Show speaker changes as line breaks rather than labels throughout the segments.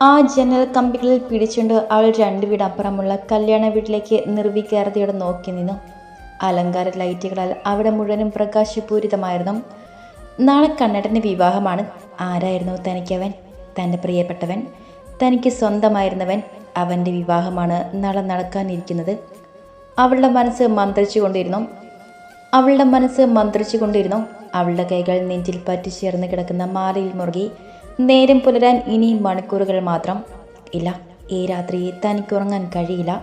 ആ ജനൽ കമ്പികളിൽ പിടിച്ചുകൊണ്ട് അവൾ രണ്ട് വീടപ്പുറമുള്ള കല്യാണ വീട്ടിലേക്ക് നിർവികാരതയോടെ നോക്കി നിന്നു. അലങ്കാര ലൈറ്റുകളാൽ അവിടെ മുഴുവനും പ്രകാശപൂരിതമായിരുന്നു. നാളെ കണ്ണടന്റെ വിവാഹമാണ്. ആരായിരുന്നു തനിക്കവൻ? തന്റെ പ്രിയപ്പെട്ടവൻ? തനിക്ക് സ്വന്തമായിരുന്നവൻ അവന്റെ വിവാഹമാണ് നാളെ നടക്കാനിരിക്കുന്നത്. അവളുടെ മനസ്സ് മന്ത്രിച്ചു കൊണ്ടിരുന്നു അവളുടെ മനസ്സ് മന്ത്രിച്ചു കൊണ്ടിരുന്നു അവളുടെ കൈകൾ നെഞ്ചിൽ പറ്റി ചേർന്ന് കിടക്കുന്ന മാലയിൽ മുറുകി നേരം പുലരാൻ ഇനിയും മണിക്കൂറുകൾ മാത്രം. ഇല്ല ഈ രാത്രി തനിക്ക് ഉറങ്ങാൻ കഴിയില്ല.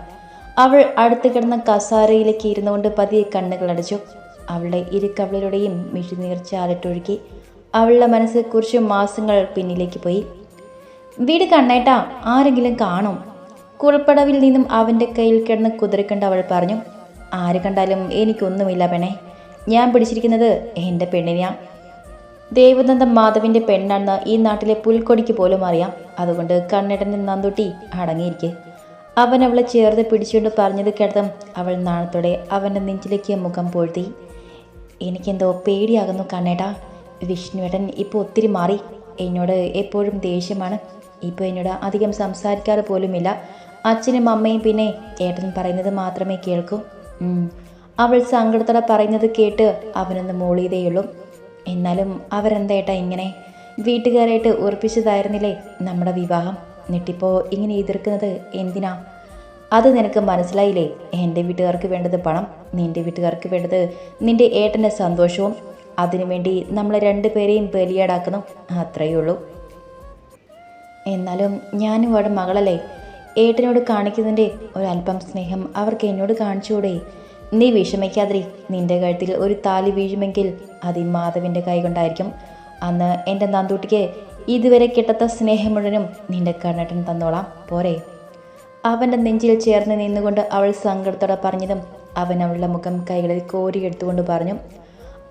അവൾ അടുത്ത് കിടന്ന കസാരയിലേക്ക് ഇരുന്നുകൊണ്ട് പതിയെ കണ്ണുകൾ അടച്ചു. അവളുടെ ഇരുക്കവളിലൂടെയും മിഴിനീർ ചാലിട്ടൊഴുകി അവളുടെ മനസ്സ് കുറച്ച് മാസങ്ങൾ പിന്നിലേക്ക് പോയി. വീട് കണ്ണേട്ടാ ആരെങ്കിലും കാണും. കുളപ്പടവിൽ നിന്നും അവന്റെ കയ്യിൽ കിടന്ന് കുതിരക്കണ്ട് അവൾ പറഞ്ഞു. ആര് കണ്ടാലും എനിക്കൊന്നുമില്ല പെണ്ണെ. ഞാൻ പിടിച്ചിരിക്കുന്നത് എന്റെ പെണ്ണിനെയാ. ദേവനന്ദ മാധവിന്റെ പെണ്ണാണെന്ന് ഈ നാട്ടിലെ പുൽക്കൊടിക്ക് പോലും അറിയാം. അതുകൊണ്ട് കണ്ണടന് നന്ദുട്ടി അടങ്ങിയിരിക്കെ. അവൻ അവളെ ചേർത്ത് പിടിച്ചുകൊണ്ട് പറഞ്ഞത് കേട്ടതും അവൾ നാണത്തോടെ അവന്റെ നെഞ്ചിലേക്ക് മുഖം പൊഴുത്തി എനിക്കെന്തോ പേടിയാകുന്നു കണ്ണേട്ടാ. വിഷ്ണുവേടൻ ഇപ്പോൾ ഒത്തിരി മാറി. എന്നോട് എപ്പോഴും ദേഷ്യമാണ്. ഇപ്പോൾ എന്നോട് അധികം സംസാരിക്കാറ് പോലുമില്ല. അച്ഛനും അമ്മയും പിന്നെ ഏട്ടൻ പറയുന്നത് മാത്രമേ കേൾക്കൂ. അവൾ സങ്കടത്തോടെ പറയുന്നത് കേട്ട് അവനൊന്ന് മൂളിയതേയുള്ളൂ. എന്നാലും അവരെന്തായിട്ടാ ഇങ്ങനെ? വീട്ടുകാരായിട്ട് ഉറപ്പിച്ചതായിരുന്നില്ലേ നമ്മുടെ വിവാഹം? നെട്ടിപ്പോ ഇങ്ങനെ എതിർക്കുന്നത് എന്തിനാ? അത് നിനക്ക് മനസ്സിലായില്ലേ? എന്റെ വീട്ടുകാർക്ക് വേണ്ടത് പണം നിന്റെ വീട്ടുകാർക്ക് വേണ്ടത് നിന്റെ ഏട്ടന്റെ സന്തോഷവും അതിനുവേണ്ടി നമ്മൾ രണ്ടുപേരെയും ബലിയാടാക്കുന്നു. അത്രയേ ഉള്ളൂ. എന്നാലും ഞാനും അവിടെ മകളല്ലേ? ഏട്ടനോട് കാണിക്കുന്നതിന്റെ ഒരല്പം സ്നേഹം അവർക്ക് എന്നോട് കാണിച്ചുകൂടെ? നീ വിഷമിക്കാതിരി. നിന്റെ കഴുത്തിൽ ഒരു താലി വീഴുമെങ്കിൽ അത് ഈ മാധവിന്റെ കൈ കൊണ്ടായിരിക്കും അന്ന് എന്റെ നന്ദൂട്ടിക്ക് ഇതുവരെ കിട്ടാത്ത സ്നേഹം മുഴുവനും നിന്റെ കണ്ണട്ടൻ തന്നോളാം. പോരെ. അവന്റെ നെഞ്ചിൽ ചേർന്ന് നിന്നുകൊണ്ട് അവൾ സങ്കടത്തോടെ പറഞ്ഞതും അവൻ അവളുടെ മുഖം കൈകളിൽ കോരിയെടുത്തുകൊണ്ട് പറഞ്ഞു.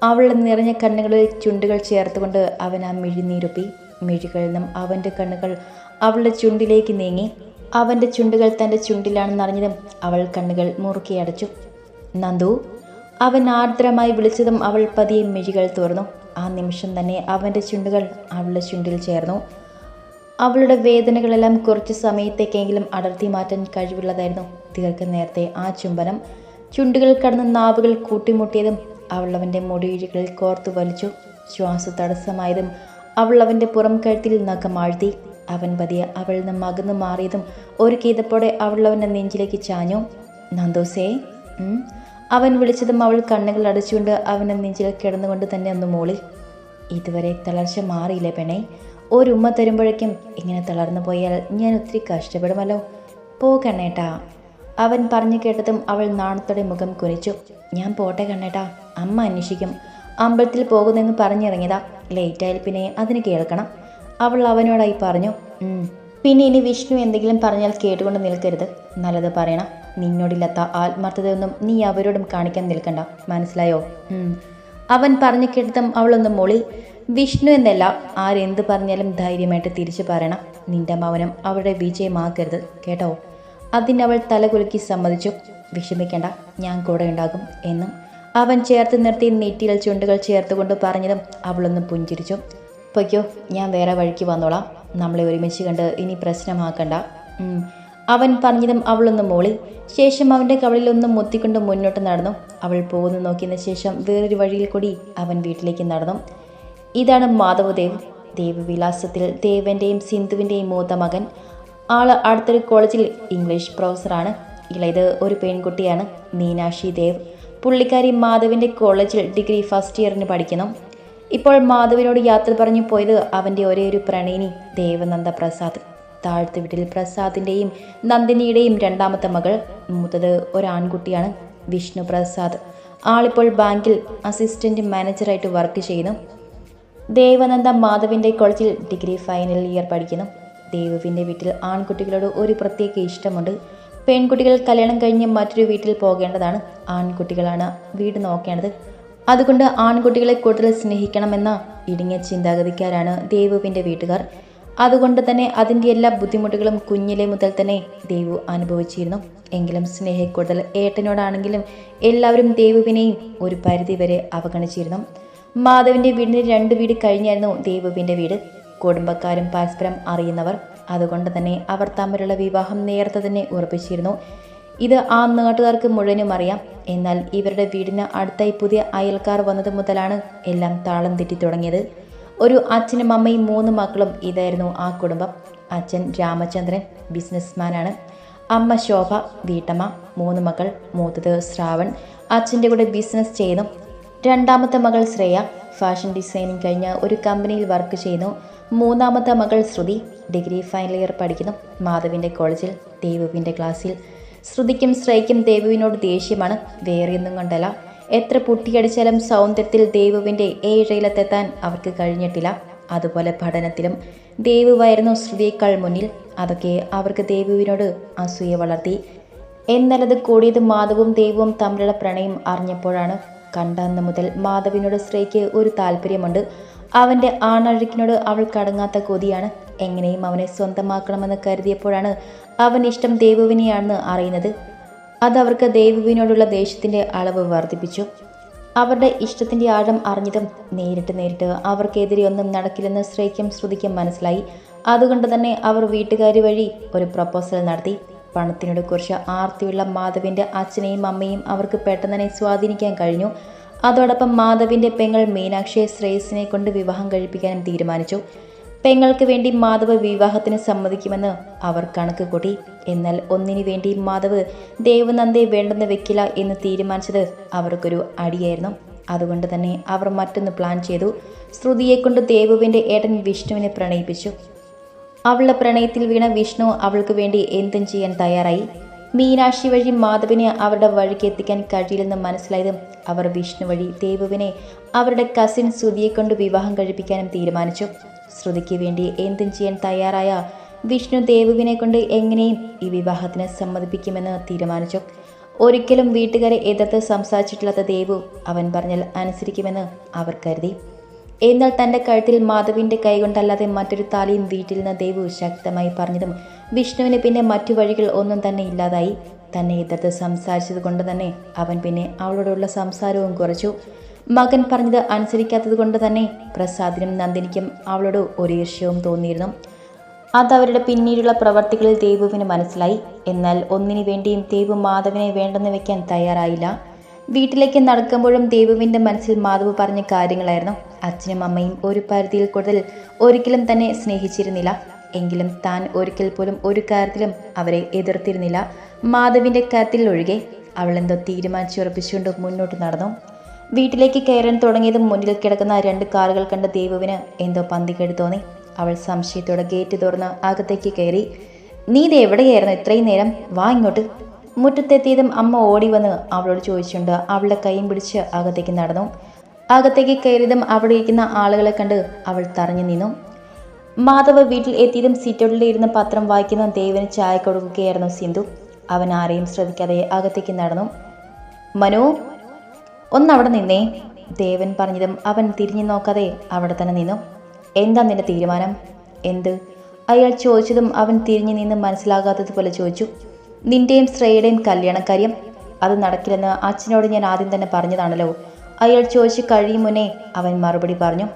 അവളുടെ നിറഞ്ഞ കണ്ണുകളിൽ ചുണ്ടുകൾ ചേർത്തുകൊണ്ട് അവൻ ആ മിഴിനീരുപ്പി. മിഴികളിൽ നിന്നും അവന്റെ കണ്ണുകൾ അവളുടെ ചുണ്ടിലേക്ക് നീങ്ങി. അവന്റെ ചുണ്ടുകൾ തന്റെ ചുണ്ടിലാണെന്നറിഞ്ഞതും അവൾ കണ്ണുകൾ മുറുക്കി അടച്ചു. നന്ദു അവൻ ആർദ്രമായി വിളിച്ചതും അവൾ പതിയെ മിഴികൾ തുറന്നു ആ നിമിഷം തന്നെ അവന്റെ ചുണ്ടുകൾ അവളുടെ ചുണ്ടിൽ ചേർന്നു. അവളുടെ വേദനകളെല്ലാം കുറച്ച് സമയത്തേക്കെങ്കിലും അടർത്തി മാറ്റാൻ കഴിവുള്ളതായിരുന്നു. ദീർഘനേരത്തെ ആ ചുംബനം. ചുണ്ടുകൾ കടന്ന് നാവുകൾ കൂട്ടിമുട്ടിയതും അവൾ അവന്റെ മുടിയിഴികളിൽ കോർത്തു വലിച്ചു. ശ്വാസ തടസ്സമായതും അവൾ അവന്റെ പുറം കഴുത്തിൽ നഖമാഴ്ത്തി അവൻ പതിയെ അവളിൽ നിന്ന് മകന്നു മാറിയതും ഒരു കീതപ്പോടെ അവൾ അവന്റെ നെഞ്ചിലേക്ക് ചാഞ്ഞു. നന്ദോസേ. അവൻ വിളിച്ചതും അവൾ കണ്ണുകൾ അടച്ചുകൊണ്ട് അവനെ നെഞ്ചിൽ കിടന്നുകൊണ്ട് തന്നെ ഒന്ന് മൂളി. ഇതുവരെ തളർച്ച മാറിയില്ലേ പെണേ ഒരു ഉമ്മ തരുമ്പോഴേക്കും ഇങ്ങനെ തളർന്നു പോയാൽ ഞാൻ ഒത്തിരി കഷ്ടപ്പെടുമല്ലോ. പോ കണ്ണേട്ടാ. അവൻ പറഞ്ഞു കേട്ടതും അവൾ നാണത്തോടെ മുഖം കുനിച്ചു. ഞാൻ പോട്ടെ കണ്ണേട്ടാ അമ്മ അന്വേഷിക്കും. അമ്പലത്തിൽ പോകുന്നെന്ന് പറഞ്ഞിറങ്ങിയതാ. ലേറ്റായാൽ പിന്നെ അതിന് കേൾക്കണം. അവൾ അവനോടായി പറഞ്ഞു. പിന്നെ ഇനി വിഷ്ണു എന്തെങ്കിലും പറഞ്ഞാൽ കേട്ടുകൊണ്ട് നിൽക്കരുത്. നല്ലത് പറയണം. നിന്നോടില്ലാത്ത ആത്മാർത്ഥതയൊന്നും നീ അവരോടും കാണിക്കാൻ നിൽക്കണ്ട. മനസ്സിലായോ? അവൻ പറഞ്ഞു കേട്ടതും അവളൊന്ന് മൊളി വിഷ്ണു എന്നല്ല ആരെന്ത് പറഞ്ഞാലും ധൈര്യമായിട്ട് തിരിച്ചു പറയണം. നിന്റെ മൗനം അവരുടെ വിജയമാക്കരുത്. കേട്ടോ? അതിനവൾ തലകുലുക്കി സമ്മതിച്ചു. വിഷമിക്കേണ്ട ഞാൻ കൂടെ ഉണ്ടാകും എന്നും അവൻ ചേർത്ത് നിർത്തി നെറ്റിയിൽ ചുണ്ടുകൾ ചേർത്തുകൊണ്ട് പറഞ്ഞതും അവളൊന്ന് പുഞ്ചിരിച്ചു. പൊയ്ക്കോ ഞാൻ വേറെ വഴിക്ക് വന്നോളാം. നമ്മളെ ഒരുമിച്ച് കണ്ട് ഇനി പ്രശ്നമാക്കണ്ട. അവൻ പറഞ്ഞതും അവളൊന്ന് മോളി. ശേഷം അവന്റെ കവളിലൊന്ന് മുത്തിക്കൊണ്ട് മുന്നോട്ട് നടന്നു. അവൾ പോകുന്നു നോക്കിയതിന് ശേഷം വേറൊരു വഴിയിൽ കൂടി അവൻ വീട്ടിലേക്ക് നടന്നു. ഇതാണ് മാധവദേവ്. ദേവവിലാസത്തിൽ ദേവന്റെയും സിന്ധുവിന്റെയും മൂത്ത മകൻ. ആൾ അടുത്തൊരു കോളേജിൽ ഇംഗ്ലീഷ് പ്രൊഫസറാണ്. ഇളയത് ഒരു പെൺകുട്ടിയാണ് മീനാക്ഷി ദേവ്. പുള്ളിക്കാരി മാധവിന്റെ കോളേജിൽ ഡിഗ്രി ഫസ്റ്റ് ഇയറിന് പഠിക്കുന്നു. ഇപ്പോൾ മാധവിനോട് യാത്ര പറഞ്ഞു പോയത് അവന്റെ ഒരേ ഒരു പ്രണയിനി ദേവനന്ദ പ്രസാദ് താഴത്തെ വീട്ടിൽ പ്രസാദിന്റെയും നന്ദിനിയുടെയും രണ്ടാമത്തെ മകൾ മൂത്തത് ഒരാൺകുട്ടിയാണ് വിഷ്ണു പ്രസാദ്. ആളിപ്പോൾ ബാങ്കിൽ അസിസ്റ്റന്റ് മാനേജറായിട്ട് വർക്ക് ചെയ്യുന്നു. ദേവനന്ദ മാധവിന്റെ കോളേജിൽ ഡിഗ്രി ഫൈനൽ ഇയർ പഠിക്കുന്നു. ദേവുവിന്റെ വീട്ടിൽ ആൺകുട്ടികളോട് ഒരു പ്രത്യേക ഇഷ്ടമുണ്ട്. പെൺകുട്ടികൾ കല്യാണം കഴിഞ്ഞ് മറ്റൊരു വീട്ടിൽ പോകേണ്ടതാണ്. ആൺകുട്ടികളാണ് വീട് നോക്കേണ്ടത്. അതുകൊണ്ട് ആൺകുട്ടികളെ കൂടുതൽ സ്നേഹിക്കണമെന്ന ഇടുങ്ങിയ ചിന്താഗതിക്കാരാണ് ദേവുവിന്റെ വീട്ടുകാർ. അതുകൊണ്ട് തന്നെ അതിന്റെ എല്ലാ ബുദ്ധിമുട്ടുകളും കുഞ്ഞിലെ മുതൽ തന്നെ ദേവു അനുഭവിച്ചിരുന്നു. എങ്കിലും സ്നേഹക്കൂടുതൽ ഏട്ടനോടാണെങ്കിലും എല്ലാവരും ദേവുവിനെയും ഒരു പരിധിവരെ അവഗണിച്ചിരുന്നു. മാധവിന്റെ വീടിന് രണ്ട് വീട് കഴിഞ്ഞായിരുന്നു ദേവുവിന്റെ വീട്. കുടുംബക്കാരും പരസ്പരം അറിയുന്നവർ അതുകൊണ്ട് തന്നെ അവർ തമ്മിലുള്ള വിവാഹം നേരത്തെ തന്നെ ഉറപ്പിച്ചിരുന്നു. ഇത് ആ നാട്ടുകാർക്ക് മുഴുവനും അറിയാം. എന്നാൽ ഇവരുടെ വീടിന് അടുത്തായി പുതിയ അയൽക്കാർ വന്നത് മുതലാണ് എല്ലാം താളം തെറ്റി തുടങ്ങിയത്. ഒരു അച്ഛനും അമ്മയും മൂന്ന് മക്കളും ഇതായിരുന്നു ആ കുടുംബം. അച്ഛൻ രാമചന്ദ്രൻ ബിസിനസ്മാനാണ്. അമ്മ ശോഭ വീട്ടമ്മ മൂന്ന് മക്കൾ മൂത്തത് ശ്രാവൺ. അച്ഛന്റെ കൂടെ ബിസിനസ് ചെയ്യുന്നു. രണ്ടാമത്തെ മകൾ ശ്രേയ ഫാഷൻ ഡിസൈനിങ് കഴിഞ്ഞ ഒരു കമ്പനിയിൽ വർക്ക് ചെയ്യുന്നു. മൂന്നാമത്തെ മകൾ ശ്രുതി ഡിഗ്രി ഫൈനൽ ഇയർ പഠിക്കുന്നു. മാധവിന്റെ കോളേജിൽ ദേവുവിന്റെ ക്ലാസ്സിൽ. ശ്രുതിക്കും ശ്രേയയ്ക്കും ദേവുവിനോട് ദേഷ്യമാണ്. വേറെയൊന്നും കൊണ്ടല്ല. എത്ര പൊട്ടിയടിച്ചാലും സൗന്ദര്യത്തിൽ ദേവുവിന്റെ ഏഴയിലത്തെത്താൻ അവർക്ക് കഴിഞ്ഞിട്ടില്ല. അതുപോലെ പഠനത്തിലും ദേവുവായിരുന്നു ശ്രുതിയേക്കാൾ മുന്നിൽ അതൊക്കെ അവർക്ക് ദേവുവിനോട് അസൂയ വളർത്തി. എന്നാലത് കൂടിയത് മാധവും ദേവും തമ്മിലുള്ള പ്രണയം അറിഞ്ഞപ്പോഴാണ് കണ്ട അന്ന് മുതൽ മാധവിനോട് ശ്രീക്ക് ഒരു താല്പര്യമുണ്ട്. അവന്റെ ആണഴുക്കിനോട് അവൾ കടങ്ങാത്ത കൊതിയാണ്. എങ്ങനെയും അവനെ സ്വന്തമാക്കണമെന്ന് കരുതിയപ്പോഴാണ് അവൻ ഇഷ്ടം ദേവുവിനെയാണെന്ന് അറിയുന്നത്. അതവർക്ക് ദേവുവിനോടുള്ള ദേഷ്യത്തിന്റെ അളവ് വർദ്ധിപ്പിച്ചു. അവരുടെ ഇഷ്ടത്തിന്റെ ആഴം അറിഞ്ഞതും നേരിട്ട് നേരിട്ട് അവർക്കെതിരെ ഒന്നും നടക്കില്ലെന്ന് ശ്രേക്കും ശ്രുതിക്കും മനസ്സിലായി. അതുകൊണ്ട് തന്നെ അവർ വീട്ടുകാരി വഴി ഒരു പ്രപ്പോസൽ നടത്തി. പണത്തിനോട് കുറിച്ച് ആർത്തിയുള്ള മാധവിന്റെ അച്ഛനെയും അമ്മയും അവർക്ക് പെട്ടെന്ന് തന്നെ സ്വാധീനിക്കാൻ കഴിഞ്ഞു. അതോടൊപ്പം മാധവിന്റെ പെങ്ങൾ മീനാക്ഷിയെ ശ്രേയസിനെ കൊണ്ട് വിവാഹം കഴിപ്പിക്കാനും തീരുമാനിച്ചു. പെങ്ങൾക്ക് വേണ്ടി മാധവ് വിവാഹത്തിന് സമ്മതിക്കുമെന്ന് അവർ കണക്ക് കൂട്ടി. എന്നാൽ ഒന്നിനു വേണ്ടി മാധവ് ദേവനന്ദയെ വേണ്ടെന്ന് വെക്കില്ല എന്ന് തീരുമാനിച്ചത് അവർക്കൊരു അടിയായിരുന്നു. അതുകൊണ്ട് തന്നെ അവർ മറ്റൊന്ന് പ്ലാൻ ചെയ്തു. ശ്രുതിയെ കൊണ്ട് ദേവുവിന്റെ ഏട്ടൻ വിഷ്ണുവിനെ പ്രണയിപ്പിച്ചു. അവളുടെ പ്രണയത്തിൽ വീണ വിഷ്ണു അവൾക്ക് വേണ്ടി എന്തും ചെയ്യാൻ തയ്യാറായി. മീനാക്ഷി വഴി മാധവിനെ അവരുടെ വഴിക്ക് എത്തിക്കാൻ കഴിയില്ലെന്ന് മനസ്സിലായതും അവർ വിഷ്ണു വഴി ദേവുവിനെ അവരുടെ കസിൻ ശ്രുതിയെ കൊണ്ട് വിവാഹം കഴിപ്പിക്കാനും തീരുമാനിച്ചു. ശ്രുതിക്ക് വേണ്ടി എന്തും ചെയ്യാൻ തയ്യാറായ വിഷ്ണു ദേവുവിനെ കൊണ്ട് എങ്ങനെയും ഈ വിവാഹത്തിന് സമ്മതിപ്പിക്കുമെന്ന് തീരുമാനിച്ചു. ഒരിക്കലും വീട്ടുകാരെ എതിർത്ത് സംസാരിച്ചിട്ടില്ലാത്ത ദേവു അവൻ പറഞ്ഞാൽ അനുസരിക്കുമെന്ന് അവർ കരുതി. എന്നാൽ തന്റെ കഴുത്തിൽ മാധവിന്റെ കൈകൊണ്ടല്ലാതെ മറ്റൊരു താലിയും വീട്ടിൽ നിന്ന് ദേവു ശക്തമായി പറഞ്ഞതും വിഷ്ണുവിന് പിന്നെ മറ്റു വഴികൾ ഒന്നും തന്നെ ഇല്ലാതായി. തന്നെ എതിർത്ത് സംസാരിച്ചത് കൊണ്ട് തന്നെ അവൻ പിന്നെ അവളോടുള്ള സംസാരവും കുറച്ചു. മകൻ പറഞ്ഞത് അനുസരിക്കാത്തത് കൊണ്ട് തന്നെ പ്രസാദിനും നന്ദിനിക്കും അവളോട് ഒരു ഈർഷ്യവും തോന്നിയിരുന്നു. അതവരുടെ പിന്നീടുള്ള പ്രവർത്തികളിൽ ദേവുവിന് മനസ്സിലായി. എന്നാൽ ഒന്നിനു വേണ്ടിയും ദേവു മാധവിനെ വേണ്ടെന്ന് വെക്കാൻ തയ്യാറായില്ല. വീട്ടിലേക്ക് നടക്കുമ്പോഴും ദേവുവിന്റെ മനസ്സിൽ മാധവ് പറഞ്ഞ കാര്യങ്ങളായിരുന്നു. അച്ഛനും അമ്മയും ഒരു പരിധിയിൽ കൂടുതൽ ഒരിക്കലും തന്നെ സ്നേഹിച്ചിരുന്നില്ല. എങ്കിലും താൻ ഒരിക്കൽ പോലും ഒരു കാര്യത്തിലും അവരെ എതിർത്തിരുന്നില്ല. മാധവിന്റെ കാര്യത്തിൽ ഒഴികെ അവളെന്തോ തീരുമാനിച്ചുറപ്പിച്ചുകൊണ്ട് മുന്നോട്ട് നടന്നു. വീട്ടിലേക്ക് കയറാൻ തുടങ്ങിയത് മുന്നിൽ കിടക്കുന്ന രണ്ട് കാറുകൾ കണ്ട ദേവുവിന് എന്തോ പന്തികേട് തോന്നി. അവൾ സംശയത്തോടെ ഗേറ്റ് തുറന്ന് അകത്തേക്ക് കയറി. നീ ഇത് എവിടെയായിരുന്നു ഇത്രയും നേരം? വാ ഇങ്ങോട്ട്. മുറ്റത്തെത്തിയതും അമ്മ ഓടി വന്ന് അവളോട് ചോദിച്ചുകൊണ്ട് അവളുടെ കൈയും പിടിച്ച് അകത്തേക്ക് നടന്നു. അകത്തേക്ക് കയറിയതും അവിടെ ഇരിക്കുന്ന ആളുകളെ കണ്ട് അവൾ തറഞ്ഞു നിന്നു. മാധവ് വീട്ടിൽ എത്തിയതും സീറ്റോട്ടിൽ ഇരുന്ന് പത്രം വായിക്കുന്ന ദേവന് ചായ കൊടുക്കുകയായിരുന്നു സിന്ധു. അവൻ ആരെയും ശ്രദ്ധിക്കാതെ അകത്തേക്ക് നടന്നു. മനു ഒന്നവിടെ നിന്നേ. ദേവൻ പറഞ്ഞതും അവൻ തിരിഞ്ഞു നോക്കാതെ അവിടെ തന്നെ നിന്നു. എന്താ നിന്റെ തീരുമാനം? എന്ത്? അയാൾ ചോദിച്ചതും അവൻ തിരിഞ്ഞു നിന്ന് മനസ്സിലാകാത്തതുപോലെ ചോദിച്ചു. നിന്റെയും ശ്രേയുടെയും കല്യാണക്കാര്യം അത് നടക്കില്ലെന്ന് അച്ഛനോട് ഞാൻ ആദ്യം തന്നെ പറഞ്ഞതാണല്ലോ. അയാൾ ചോദിച്ചു കഴിയും മുന്നേ അവൻ മറുപടി പറഞ്ഞു.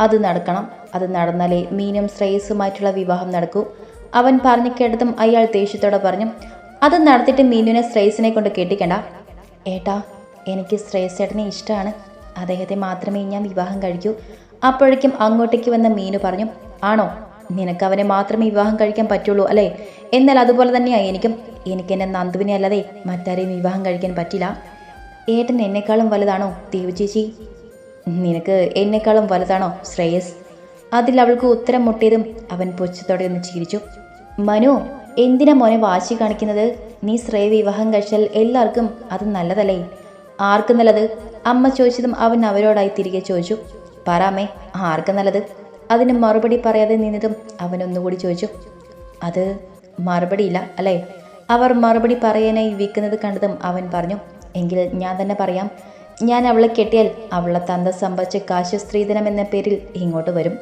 അത് നടക്കണം. അത് നടന്നാലേ മീനും ശ്രേയസുമായിട്ടുള്ള വിവാഹം നടക്കൂ. അവൻ പറഞ്ഞു കേട്ടതും അയാൾ ദേഷ്യത്തോടെ പറഞ്ഞു. അത് നടത്തിയിട്ട് മീനുവിനെ ശ്രേയസിനെ കൊണ്ട് കെട്ടിക്കണ്ട. ഏട്ടാ എനിക്ക് ശ്രേയസ് ചേട്ടനെ ഇഷ്ടമാണ്. അദ്ദേഹത്തെ മാത്രമേ ഞാൻ വിവാഹം കഴിക്കൂ. അപ്പോഴേക്കും അങ്ങോട്ടേക്ക് വന്ന മീനു പറഞ്ഞു ആണോ? നിനക്ക് അവനെ മാത്രമേ വിവാഹം കഴിക്കാൻ പറ്റുള്ളൂ അല്ലേ? എന്നാൽ അതുപോലെ തന്നെയാണ് എനിക്കും എനിക്ക് എന്റെ നന്ദുവിനെ അല്ലാതെ മറ്റാരെയും വിവാഹം കഴിക്കാൻ പറ്റില്ല. ഏട്ടൻ എന്നെക്കാളും വലുതാണോ ദേവു ചേച്ചി? നിനക്ക് എന്നെക്കാളും വലുതാണോ ശ്രേയസ്? അതിൽ അവൾക്ക് ഉത്തരം മുട്ടിയതും അവൻ പൊച്ചത്തോടെ ഒന്ന് ചിരിച്ചു. മനു എന്തിനാ മോനെ വാശി കാണിക്കുന്നത്? നീ ശ്രേയ വിവാഹം കഴിച്ചാൽ എല്ലാവർക്കും അത് നല്ലതല്ലേ? ആർക്ക് നല്ലത്? അമ്മ ചോദിച്ചതും അവൻ അവരോടായി തിരികെ ചോദിച്ചു. പറയാമേ ആർക്ക് നല്ലത്? അതിന് മറുപടി പറയാതെ നിന്നതും അവൻ ഒന്നുകൂടി ചോദിച്ചു. അത് മറുപടിയില്ല അല്ലേ? അവർ മറുപടി പറയാനായി വിൽക്കുന്നത് കണ്ടതും അവൻ പറഞ്ഞു എങ്കിൽ ഞാൻ തന്നെ പറയാം. ഞാൻ അവളെ കെട്ടിയാൽ അവളെ തന്ത സമ്പാദിച്ച കാശ് സ്ത്രീധനം എന്ന പേരിൽ ഇങ്ങോട്ട് വരും.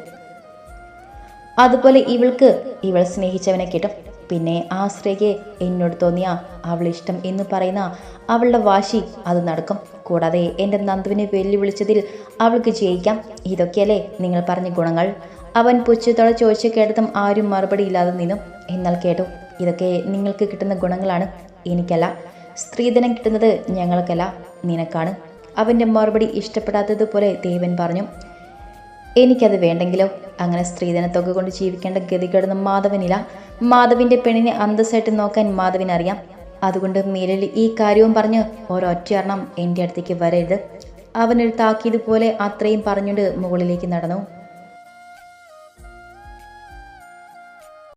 അതുപോലെ ഇവൾക്ക് ഇവൾ സ്നേഹിച്ചവനെ കിട്ടും. പിന്നെ ആ സ്ത്രീക്ക് എന്നോട് തോന്നിയ അവൾ ഇഷ്ടം എന്ന് പറയുന്ന അവളുടെ വാശി അത് നടക്കും. കൂടാതെ എന്റെ നന്ദുവിനെ വെല്ലുവിളിച്ചതിൽ അവൾക്ക് ജയിക്കാം. ഇതൊക്കെയല്ലേ നിങ്ങൾ പറഞ്ഞ ഗുണങ്ങൾ? അവൻ പുച്ഛത്തോടെ ചോദിച്ച കേട്ടതും ആരും മറുപടി ഇല്ലാതെ നിന്നു. എന്നാൽ കേട്ടു ഇതൊക്കെ നിങ്ങൾക്ക് കിട്ടുന്ന ഗുണങ്ങളാണ്. എനിക്കല്ല. സ്ത്രീധനം കിട്ടുന്നത് ഞങ്ങൾക്കല്ല. നിനക്കാണ്. അവന്റെ മറുപടി ഇഷ്ടപ്പെടാത്തതുപോലെ ദേവൻ പറഞ്ഞു എനിക്കത് വേണ്ടെങ്കിലോ? അങ്ങനെ സ്ത്രീധനത്തൊക്കെ കൊണ്ട് ജീവിക്കേണ്ട ഗതികേടൊന്നും മാധവനില്ല. മാധവിന്റെ പെണ്ണിനെ അന്തസ്സായിട്ട് നോക്കാൻ മാധവിനറിയാം. അതുകൊണ്ട് മീരൽ ഈ കാര്യവും പറഞ്ഞ് ഒരൊറ്റയെണ്ണം എന്റെ അടുത്തേക്ക് വരരുത്. അവനൊരു താക്കീത് പോലെ അത്രയും പറഞ്ഞുകൊണ്ട് മുകളിലേക്ക് നടന്നു.